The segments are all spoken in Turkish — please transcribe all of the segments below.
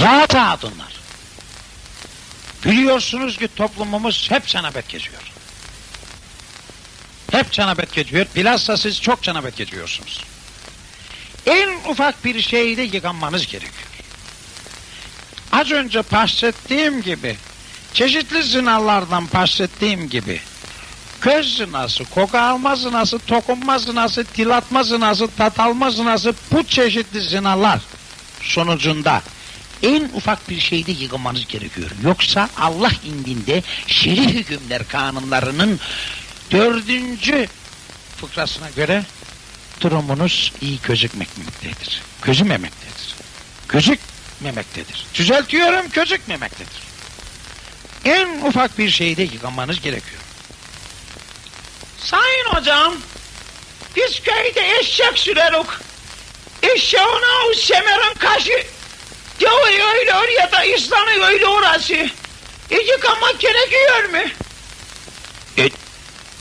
Rahat hatunlar. Biliyorsunuz ki toplumumuz hep cenabet geçiyor. Hep cenabet geçiyor. Bilhassa siz çok cenabet geçiyorsunuz. En ufak bir şeyde yıkanmanız gerekiyor. Az önce bahsettiğim gibi, çeşitli zinalardan bahsettiğim gibi, göz zinası, koku alma zinası, dokunma zinası, dil atma zinası, tat alma zinası, bu çeşitli zinalar sonucunda en ufak bir şeyde yıkamanız gerekiyor. Yoksa Allah indinde şerif hükümler kanunlarının dördüncü fıkrasına göre durumunuz iyi gözükmemektedir. Gözümemektedir. Gözükmemektedir. Düzeltiyorum gözükmemektedir. En ufak bir şeyde yıkamanız gerekiyor. Sayın hocam, biz köyde eşek süreruk. Eşeğin o semerin kaşı. Diyor öyle oraya da ıslanıyor öyle orası. E yıkamak gerekiyor mu?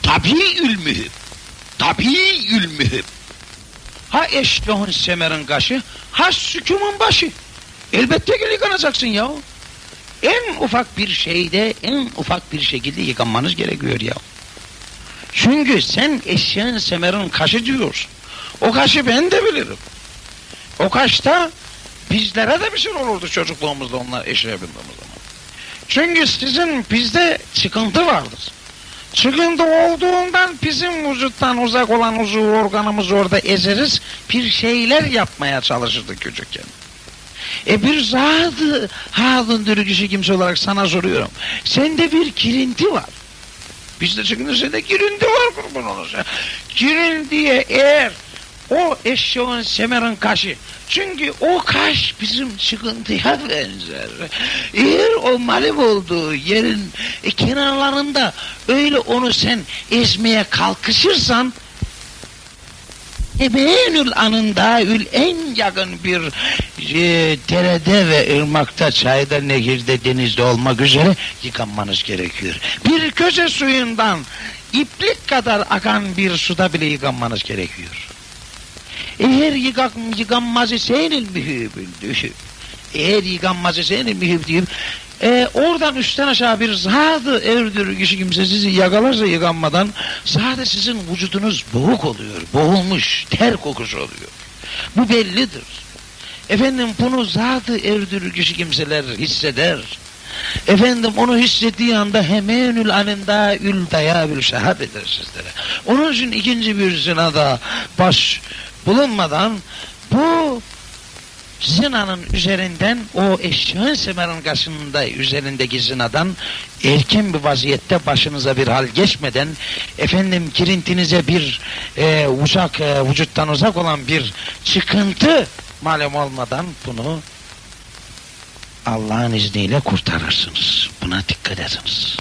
Tabii ülmühüm. Tabii ülmühüm. Ha eşlohun semerin kaşı, ha sükumun başı. Elbette ki yıkanacaksın ya. En ufak bir şeyde, en ufak bir şekilde yıkanmanız gerekiyor ya. Çünkü sen eşeğin semerin kaşı diyorsun. O kaşı ben de bilirim. O kaşta bizlere de bir şey olurdu çocukluğumuzda onlar eşeğe bindiğimiz zaman. Çünkü sizin bizde sıkıntı vardır. Çıkıntı olduğundan bizim vücuttan uzak olan uzuv organımızı orada ezeriz. Bir şeyler yapmaya çalışırdık küçükken. E bir zadı halın dürücüsü kimse olarak sana soruyorum. Sende bir kirinti var. Bizde çıkınca sende kirinti var kurban olursa. Kirintiye eğer o eşeğin semerin kaşı. Çünkü o kaş bizim çıkıntıya benzer. Eğer o malif olduğu yerin e, kenarlarında öyle onu sen ezmeye kalkışırsan Ebeğinül anında ül en yakın bir e, derede ve ırmakta, çayda, nehirde, denizde olmak üzere yıkanmanız gerekiyor. Bir köse suyundan iplik kadar akan bir suda bile yıkanmanız gerekiyor. Eğer yıkan, yıkanmaz iseynil mühübüldü. Eğer yıkanmaz iseynil mühübüldü. E, oradan üstten aşağı bir zadı erdür kişi kimse sizi yakalarsa yıkanmadan zaten sizin vücudunuz boğuk oluyor. Boğulmuş, ter kokusu oluyor. Bu bellidir. Efendim bunu zadı erdür kişi kimseler hisseder. Efendim onu hissettiği anda hemenül anında ül dayabül şehab eder sizlere. Onun için ikinci bir zinada baş bulunmadan bu zinanın üzerinden o eşeğin semerin karşısında üzerindeki zinadan erken bir vaziyette başınıza bir hal geçmeden efendim kirintinize bir e, uzak e, vücuttan uzak olan bir çıkıntı malum olmadan bunu Allah'ın izniyle kurtarırsınız. Buna dikkat ediniz.